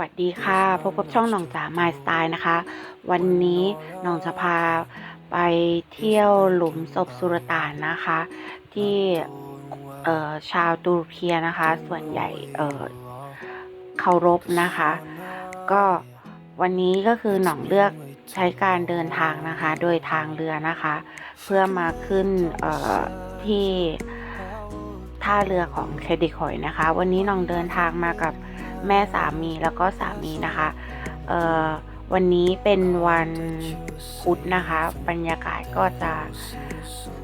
วัสดีค่ะ พบกับช่องหน่องจ๋า My Style นะคะ วันนี้หน่องจะพาไปเที่ยวหลุมศพสุรต่านนะคะ ที่เอ่อชาวตุรเคียนะคะ ส่วนใหญ่เอ่อเคารพนะคะ ก็วันนี้ก็คือหน่องเลือกใช้การเดินทางนะคะ โดยทางเรือนะคะ เพื่อมาขึ้นเอ่อที่ท่าเรือของเครดิตคอยนะคะ วันนี้หน่องเดินทางมากับ แม่สามีแล้วก็สามีนะคะเอ่อวันนี้เป็นวันพุธนะคะ บรรยากาศก็จะ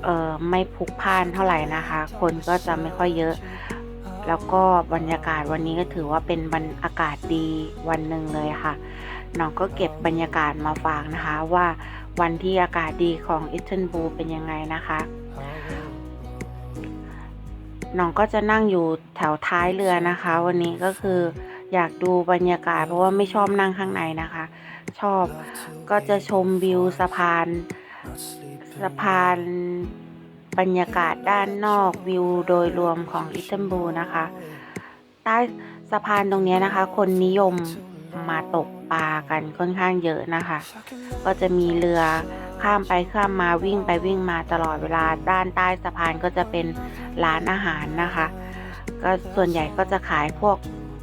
เอ่อไม่พลุกพล่านเท่าไหร่นะคะ คนก็จะไม่ค่อยเยอะ แล้วก็บรรยากาศวันนี้ก็ถือว่าเป็นบรรอากาศดีวันหนึ่งเลยค่ะน้องก็เก็บบรรยากาศมาฝากนะคะว่าวันที่อากาศดีของอิสตันบูลเป็นยังไงนะคะ น้องก็จะนั่งอยู่แถวท้ายเรือนะคะ วันนี้ก็คืออยากดูบรรยากาศ เพราะว่าไม่ชอบนั่งข้างในนะคะ ชอบก็จะชมวิวสะพานสะพานบรรยากาศด้านนอกวิวโดยรวมของอิสตันบูลนะคะ ใต้สะพานตรงนี้นะคะ คนนิยมมาตก ปลากันค่อนข้างเยอะนะคะ ก็จะมีเรือข้ามไปข้ามมาวิ่งไปวิ่งมาตลอดเวลาด้านใต้สะพานก็จะเป็นร้านอาหารนะคะ ก็ส่วนใหญ่ก็จะขายพวก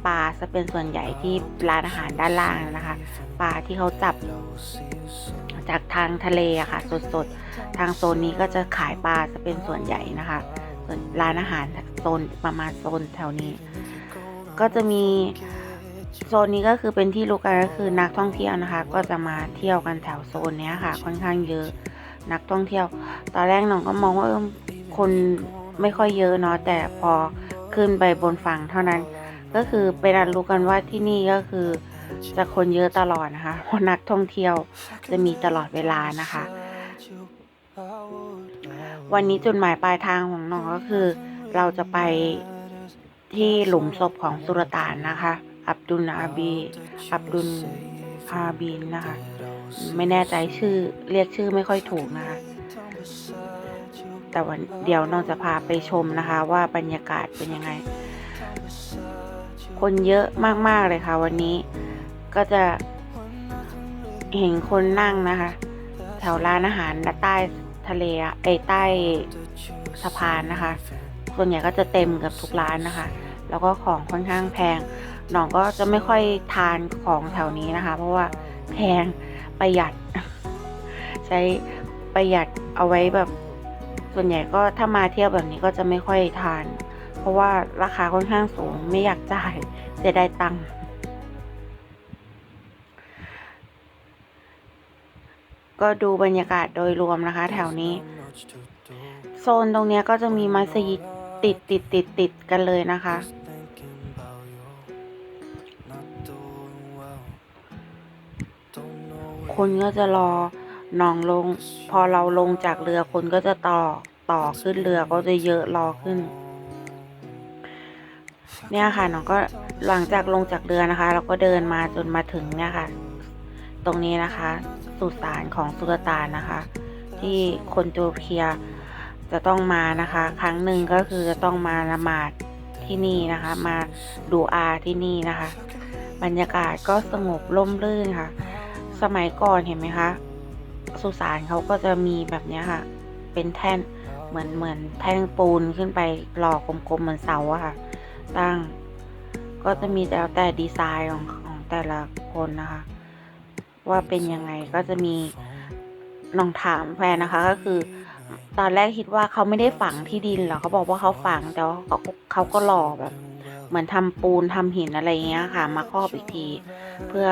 ปลาจะเป็นส่วนใหญ่ที่ร้านอาหารด้านล่างนะคะ ปลาที่เขาจับจากทางทะเลอะค่ะ สดๆ ทางโซนนี้ก็จะขายปลาจะเป็นส่วนใหญ่นะคะ ส่วนร้านอาหารโซนประมาณโซนแถวนี้ ก็จะมี โซนนี้ก็คือเป็นที่รู้กันก็คือนักท่องเที่ยวนะคะ ก็จะมาเที่ยวกันแถวโซนเนี้ยค่ะ ค่อนข้างเยอะนักท่องเที่ยว ตอนแรกน้องก็มองว่าเออคนไม่ค่อยเยอะเนาะแต่พอขึ้นไปบนฝั่งเท่านั้น ก็คือเป็นอันรู้กันว่าที่นี่ก็คือจะคนเยอะตลอดนะคะเพราะนักท่องเที่ยวจะมีตลอดเวลานะคะ วันนี้จุดหมายปลายทางของน้องก็คือ เราจะไปที่หลุมศพของสุลต่านนะคะ อับดุลอาบี อับดุลอาบินนะคะ ไม่แน่ใจชื่อเรียกชื่อไม่ค่อยถูกนะคะ แต่วันเดี๋ยวน้องจะพาไปชมนะคะ ว่าบรรยากาศเป็นยังไง คนเยอะมากๆเลยค่ะ วันนี้ก็จะเห็นคนนั่งนะคะ แถวร้านอาหารใต้ทะเลไอยใต้สะพานนะคะ ส่วนใหญ่ก็จะเต็มเกับทุกร้านนะคะ แล้วก็ของค่อนข้างแพง น้องก็จะไม่ค่อยทานของแถวนี้นะคะ เพราะว่าแพงประหยัด ใช้ประหยัดเอาไว้แบบ ส่วนใหญ่ก็ถ้ามาเที่ยวแบบนี้ก็จะไม่ค่อยทาน เพราะว่าราคาค่อนข้างสูงไม่อยากจ่ายเสียดายตังค์ก็ดูบรรยากาศโดยรวมนะคะ แถวนี้ โซนตรงนี้ก็จะมีมัสยิดติดติดติดติดกันเลยนะคะ คนก็จะรอหนองลง พอเราลงจากเรือคนก็จะต่อต่อขึ้นเรือก็จะเยอะรอขึ้น เนี่ยค่ะน้องก็หลังจากลงจากเรือนะคะ เราก็เดินมาจนมาถึงเนี่ยค่ะ ตรงนี้นะคะ สุสานของสุลต่านนะคะ ที่คนตุรเคียจะต้องมานะคะ ครั้งหนึ่งก็คือจะต้องมาละหมาดที่นี่นะคะ มาดูอาที่นี่นะคะ บรรยากาศก็สงบร่มรื่นค่ะ สมัยก่อนเห็นไหมคะ สุสานเขาก็จะมีแบบนี้ค่ะ เป็นแท่นเหมือนเหมือนแท่งปูนขึ้นไปหล่อกลมๆเหมือนเสาอะค่ะ ตั้งก็จะมีแต่แต่ดีไซน์ของของแต่ละคนนะคะ ว่าเป็นยังไงก็จะมีน้องถามแฟนนะคะก็คือ ตอนแรกคิดว่าเขาไม่ได้ฝังที่ดินหรอกเขาบอกว่าเขาฝังแต่ว่าเขาเขาก็หล่อแบบ เหมือนทำปูนทำหินอะไรเงี้ยค่ะ มาครอบอีกที เพื่อ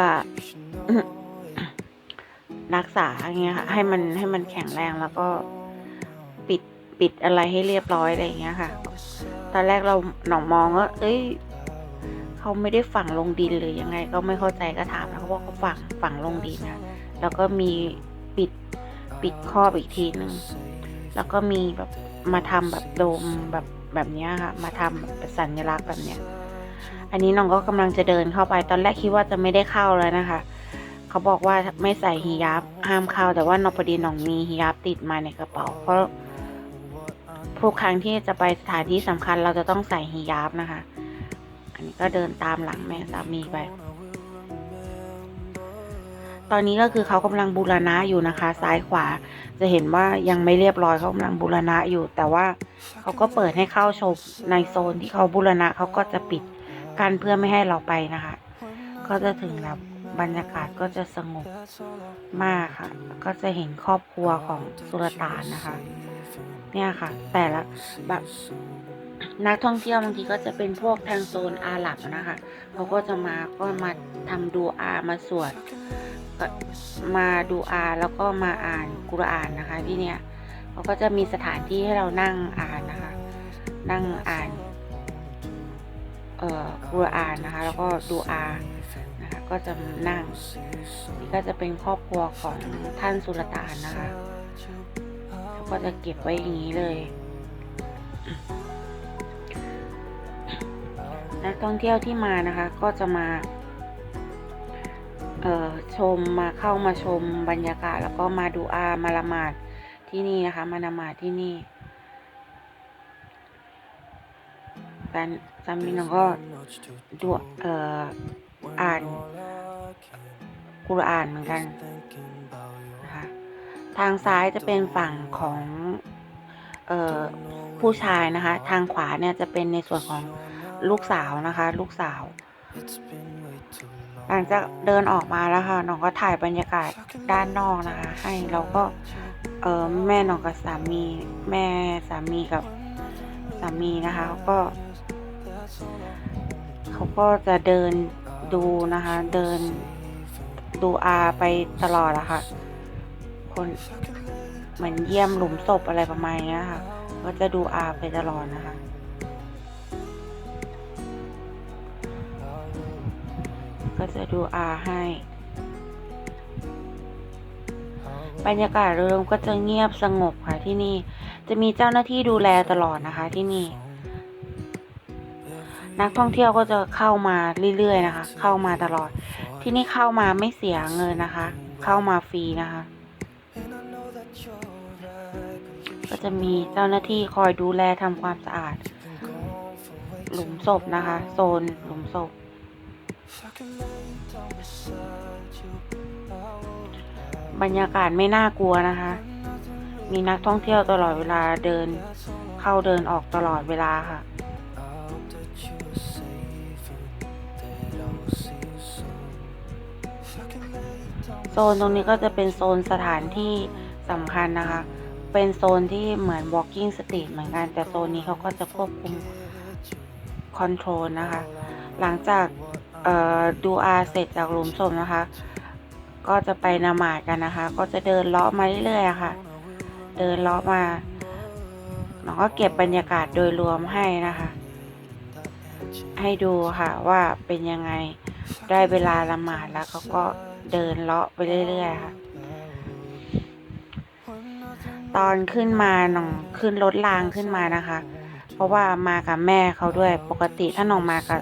รักษาอย่างเงี้ยค่ะ ให้มันให้มันแข็งแรงแล้วก็ปิดปิดอะไรให้เรียบร้อยอะไรอย่างเงี้ยค่ะ ตอนแรกเราหนองมองว่าเอ้ยเขาไม่ได้ฝังลงดินหรือยังไง ก็ไม่เข้าใจก็ถามนะเขาบอกเขาฝังฝังลงดินนะแล้วก็มีปิดปิดครอบอีกทีหนึ่งแล้วก็มีแบบมาทำแบบโดมแบบแบบเนี้ยค่ะ มาทำแบบสัญลักษณ์แบบเนี้ย อันนี้น้องก็กำลังจะเดินเข้าไป ตอนแรกคิดว่าจะไม่ได้เข้าเลยนะคะ เขาบอกว่าไม่ใส่ฮิญาบห้ามเข้า แต่ว่านอพอดีน้องมีฮิญาบติดมาในกระเป๋า เพราะทุกครั้งที่จะไปสถานที่สำคัญเราจะต้องใส่ฮิญาบนะคะ อันนี้ก็เดินตามหลังแม่สามีไป ตอนนี้ก็คือเขากำลังบูรณะอยู่นะคะ ซ้ายขวาจะเห็นว่ายังไม่เรียบร้อยเขากำลังบูรณะอยู่ แต่ว่าเขาก็เปิดให้เข้าชมในโซนที่เขาบูรณะเขาก็จะปิดกันเพื่อไม่ให้เราไปนะคะ ก็จะถึงแล้ว บรรยากาศก็จะสงบมากค่ะ ก็จะเห็นครอบครัวของสุลต่านนะคะ เนี่ยค่ะ แต่ละแบบนักท่องเที่ยวบางทีก็จะเป็นพวกทางโซนอาหรับนะคะเขาก็จะมาก็มาทำดูอามาสวดมาดูอาแล้วก็มาอ่านกุรอานนะคะ ที่เนี่ยเขาก็จะมีสถานที่ให้เรานั่งอ่านนะคะ นั่งอ่านเอ่อกุรอานนะคะ แล้วก็ดูอา ก็จะนั่ง นี่ก็จะเป็นครอบครัวของท่านสุลต่านนะคะเขาก็จะเก็บไว้อย่างนี้เลย นักท่องเที่ยวที่มานะคะ ก็จะมาเอ่อชมมาเข้ามาชมบรรยากาศ แล้วก็มาดูอามาละหมาดที่นี่นะคะ มาละหมาดที่นี่แฟนจามินก็ดูเอ่อ อ่านกุรอานเหมือนกันนะคะทางซ้ายจะเป็นฝั่งของออผู้ชายนะคะ ทางขวาเนี่ยจะเป็นในส่วนของลูกสาวนะคะ ลูกสาว หลังจากเดินออกมาแล้วค่ะน้องก็ถ่ายบรรยากาศด้านนอกนะคะ ให้เราก็เออแม่น้องกับสามี แม่สามีกับสามีนะคะเขาก็ เขาก็จะเดิน ดูนะคะ เดินดูอาไปตลอดอะค่ะ คนเหมือนเยี่ยมหลุมศพอะไรประมาณนี้ค่ะ ก็จะดูอาไปตลอดนะคะ ก็จะดูอาให้ บรรยากาศโดยรวมก็จะเงียบสงบค่ะที่นี่ จะมีเจ้าหน้าที่ดูแลตลอดนะคะที่นี่ นักท่องเที่ยวก็จะเข้ามาเรื่อยๆนะคะ เข้ามาตลอด ที่นี่เข้ามาไม่เสียเงินนะคะ เข้ามาฟรีนะคะ ก็จะมีเจ้าหน้าที่คอยดูแลทำความสะอาด หลุมศพนะคะ โซนหลุมศพบรรยากาศไม่น่ากลัวนะคะ มีนักท่องเที่ยวตลอดเวลาเดิน เข้าเดินออกตลอดเวลาค่ะ โซนตรงนี้ก็จะเป็นโซนสถานที่สำคัญนะคะ เป็นโซนที่เหมือน walking street เหมือนกัน แต่โซนนี้เขาก็จะควบคุมคอนโทรลนะคะ หลังจากดูอาเสร็จจากหลุมศพนะคะ ก็จะไปนมาดกันนะคะ ก็จะเดินเลาะมาเรื่อยๆค่ะ เดินเลาะมาน้องก็เก็บบรรยากาศโดยรวมให้นะคะ ให้ดูค่ะว่าเป็นยังไงได้เวลาละหมาดแล้วเขาก็ เดินเลาะไปเรื่อยๆค่ะ ตอนขึ้นมาหน้องขึ้นรถรางขึ้นมานะคะ เพราะว่ามากับแม่เขาด้วยปกติถ้าน้องมากับ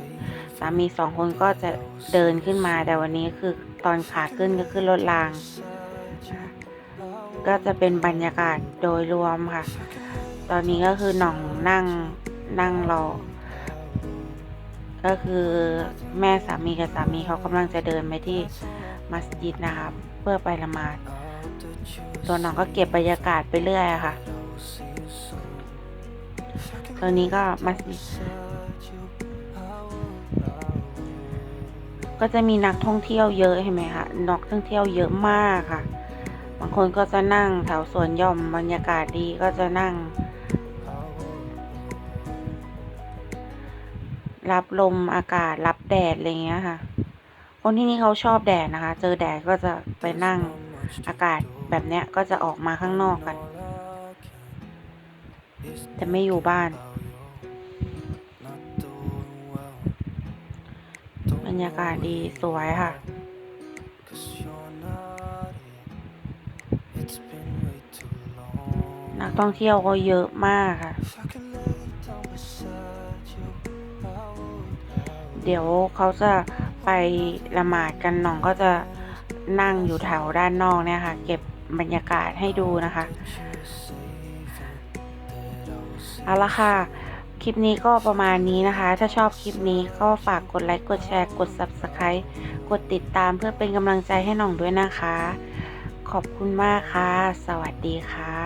สามีสองคนก็จะเดินขึ้นมาแต่วันนี้คือตอนขาขึ้นก็ขึ้นรถราง ก็จะเป็นบรรยากาศโดยรวมค่ะ ตอนนี้ก็คือหน่องนั่งนั่งรอก็คือแม่สามีกับสามีเขากำลังจะเดินไปที่ มัสยิดนะคะเพื่อไปละหมาดตัวน้องก็เก็บบรรยากาศไปเรื่อยค่ะตอนนี้ก็มัสยิดก็จะมีนักท่องเที่ยวเยอะเห็นไหมคะนักท่องเที่ยวเยอะมากค่ะ บางคนก็จะนั่งแถวสวนย่อมบรรยากาศดีก็จะนั่ง รับลมอากาศรับแดดอะไรเงี้ยค่ะ คนที่นี่เขาชอบแดดนะคะ เจอแดดก็จะไปนั่งอากาศแบบเนี้ยก็จะออกมาข้างนอกกัน แต่ไม่อยู่บ้าน บรรยากาศดีสวยค่ะ นักท่องเที่ยวก็เยอะมากค่ะเดี๋ยวเขาจะ ไปละหมาดกันน้องก็จะนั่งอยู่แถวด้านนอกเนี่ยค่ะ เก็บบรรยากาศให้ดูนะคะเอาละค่ะ คลิปนี้ก็ประมาณนี้นะคะ ถ้าชอบคลิปนี้ก็ฝากกดไลค์ กดแชร์ กด Subscribe กดติดตามเพื่อเป็นกำลังใจให้หน่องด้วยนะคะ ขอบคุณมากค่ะ สวัสดีค่ะ